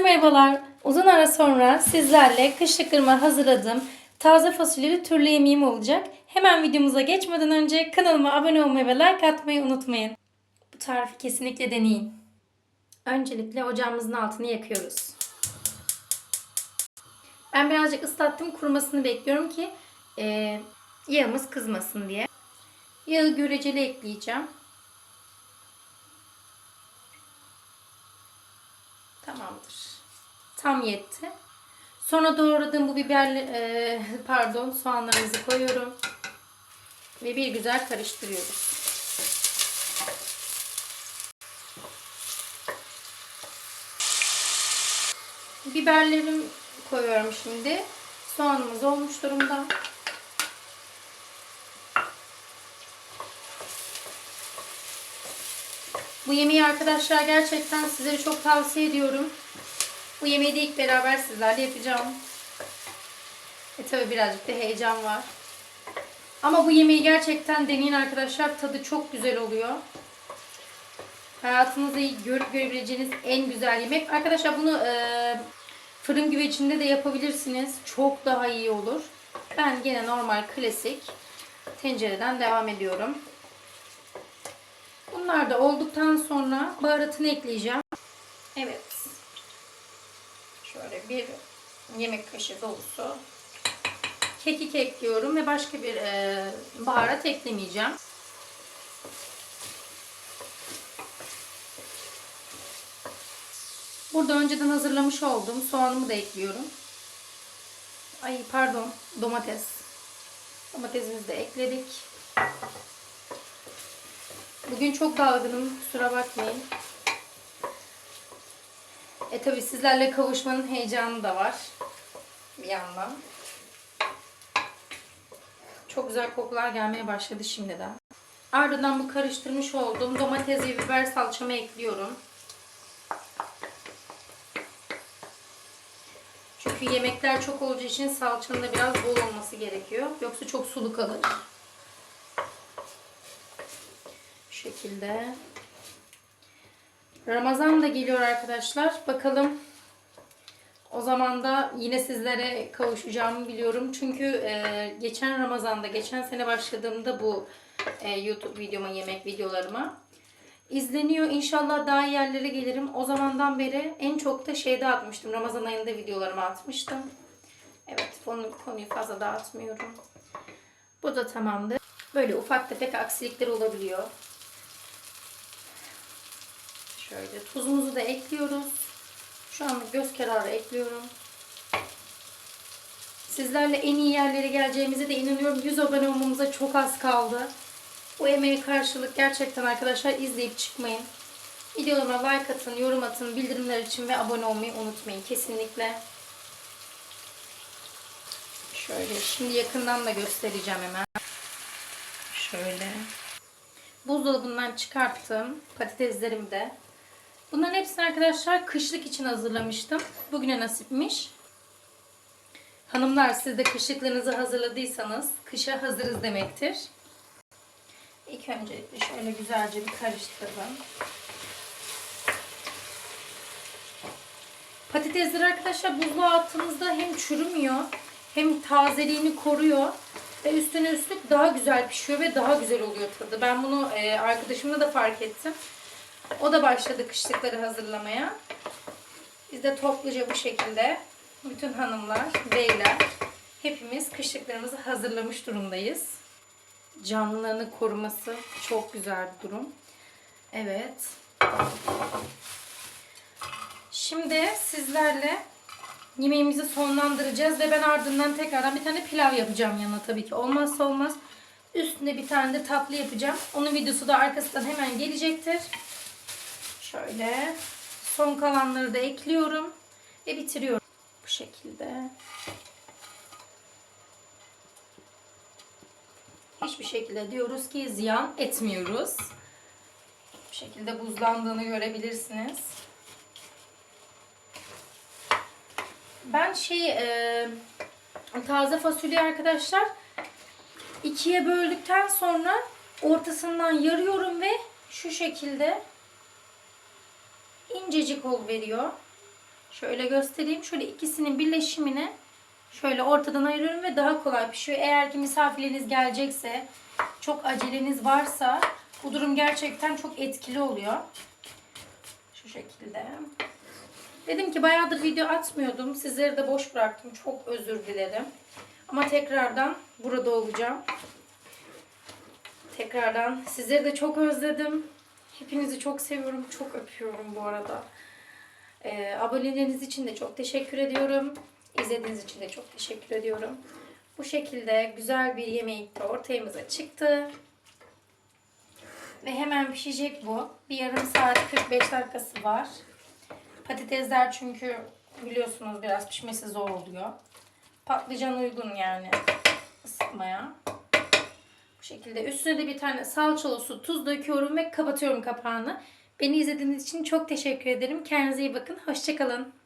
Herkese merhabalar. Uzun ara sonra sizlerle kışlıklarıma hazırladığım taze fasulyeli türlü yemeğim olacak. Hemen videomuza geçmeden önce kanalıma abone olmayı ve like atmayı unutmayın. Bu tarifi kesinlikle deneyin. Öncelikle ocağımızın altını yakıyoruz. Ben birazcık ıslattım kurumasını bekliyorum ki e, yağımız kızmasın diye. Yağı göreceli ekleyeceğim. Tamamdır. Tam yetti. Sonra doğradığım bu biberli e, pardon soğanlarımızı koyuyorum. Ve bir güzel karıştırıyoruz. Biberlerim koyuyorum şimdi. Soğanımız olmuş durumda. Bu yemeği arkadaşlar gerçekten sizlere çok tavsiye ediyorum. Bu yemeği de ilk beraber sizlerle yapacağım. E tabi birazcık da heyecan var. Ama bu yemeği gerçekten deneyin arkadaşlar. Tadı çok güzel oluyor. Hayatınızda görüp görebileceğiniz en güzel yemek. Arkadaşlar bunu e, fırın güvecinde de yapabilirsiniz. Çok daha iyi olur. Ben gene normal klasik tencereden devam ediyorum. Bunlar da olduktan sonra baharatını ekleyeceğim. Evet. Şöyle bir yemek kaşığı dolusu kekik ekliyorum ve başka bir e, baharat eklemeyeceğim. Burada önceden hazırlamış olduğum soğanımı da ekliyorum. Ay pardon domates. Domatesimizi de ekledik. Bugün çok dalgınım kusura bakmayın. E tabi sizlerle kavuşmanın heyecanı da var. Bir yandan. Çok güzel kokular gelmeye başladı şimdiden. Ardından bu karıştırmış olduğum domates ve biber salçamı ekliyorum. Çünkü yemekler çok olacağı için salçanın da biraz bol olması gerekiyor. Yoksa çok sulu kalır. Şu şekilde. Ramazan da geliyor arkadaşlar. Bakalım o zaman da yine sizlere kavuşacağımı biliyorum. Çünkü e, geçen Ramazan'da, geçen sene başladığımda bu e, YouTube videoma, yemek videolarıma izleniyor. İnşallah daha iyi yerlere gelirim. O zamandan beri en çok da şeyde atmıştım. Ramazan ayında videolarımı atmıştım. Evet, konu, konuyu fazla dağıtmıyorum. Bu da tamamdır. Böyle ufak tefek aksilikler olabiliyor. Şöyle tuzumuzu da ekliyoruz. Şu an göz kararı ekliyorum. Sizlerle en iyi yerlere geleceğimize de inanıyorum. 100 abone olmamıza çok az kaldı. Bu emeğe karşılık gerçekten arkadaşlar izleyip çıkmayın. Videolarıma like atın, yorum atın, bildirimler için ve abone olmayı unutmayın kesinlikle. Şöyle şimdi yakından da göstereceğim hemen. Şöyle. Buzdolabından çıkarttım patateslerimi de. Bunların hepsini arkadaşlar kışlık için hazırlamıştım. Bugüne nasipmiş. Hanımlar siz de kışlıklarınızı hazırladıysanız kışa hazırız demektir. İlk öncelikle şöyle güzelce bir karıştıralım. Patatesleri arkadaşlar buzluğa attığınızda hem çürümüyor hem tazeliğini koruyor ve üstüne üstlük daha güzel pişiyor ve daha güzel oluyor tadı. Ben bunu e, arkadaşımla da fark ettim. O da başladı kışlıkları hazırlamaya. Biz de topluca bu şekilde bütün hanımlar, beyler hepimiz kışlıklarımızı hazırlamış durumdayız. Canlılığını koruması çok güzel bir durum. Evet. Şimdi sizlerle yemeğimizi sonlandıracağız ve ben ardından tekrardan bir tane pilav yapacağım yanına tabii ki. Olmazsa olmaz. Üstüne bir tane de tatlı yapacağım. Onun videosu da arkasından hemen gelecektir. Şöyle son kalanları da ekliyorum ve bitiriyorum. Bu şekilde. Hiçbir şekilde diyoruz ki ziyan etmiyoruz. Bu şekilde buzlandığını görebilirsiniz. Ben şey e, taze fasulye arkadaşlar ikiye böldükten sonra ortasından yarıyorum ve şu şekilde incecik ol veriyor. Şöyle göstereyim. Şöyle ikisinin birleşimini şöyle ortadan ayırıyorum ve daha kolay pişiyor. Eğer ki misafirleriniz gelecekse, çok aceleniz varsa bu durum gerçekten çok etkili oluyor. Şu şekilde. Dedim ki bayağıdır video atmıyordum. Sizleri de boş bıraktım. Çok özür dilerim. Ama tekrardan burada olacağım. Tekrardan sizleri de çok özledim. Hepinizi çok seviyorum. Çok öpüyorum bu arada. Ee, aboneleriniz için de çok teşekkür ediyorum. İzlediğiniz için de çok teşekkür ediyorum. Bu şekilde güzel bir yemek de ortaya çıktı. Ve hemen pişecek bu. Bir yarım saat 45 dakikası var. Patatesler çünkü biliyorsunuz biraz pişmesi zor oluyor. Patlıcan uygun yani ısıtmaya. Bu şekilde üstüne de bir tane salçalı su, tuz döküyorum ve kapatıyorum kapağını. Beni izlediğiniz için çok teşekkür ederim. Kendinize iyi bakın. Hoşçakalın.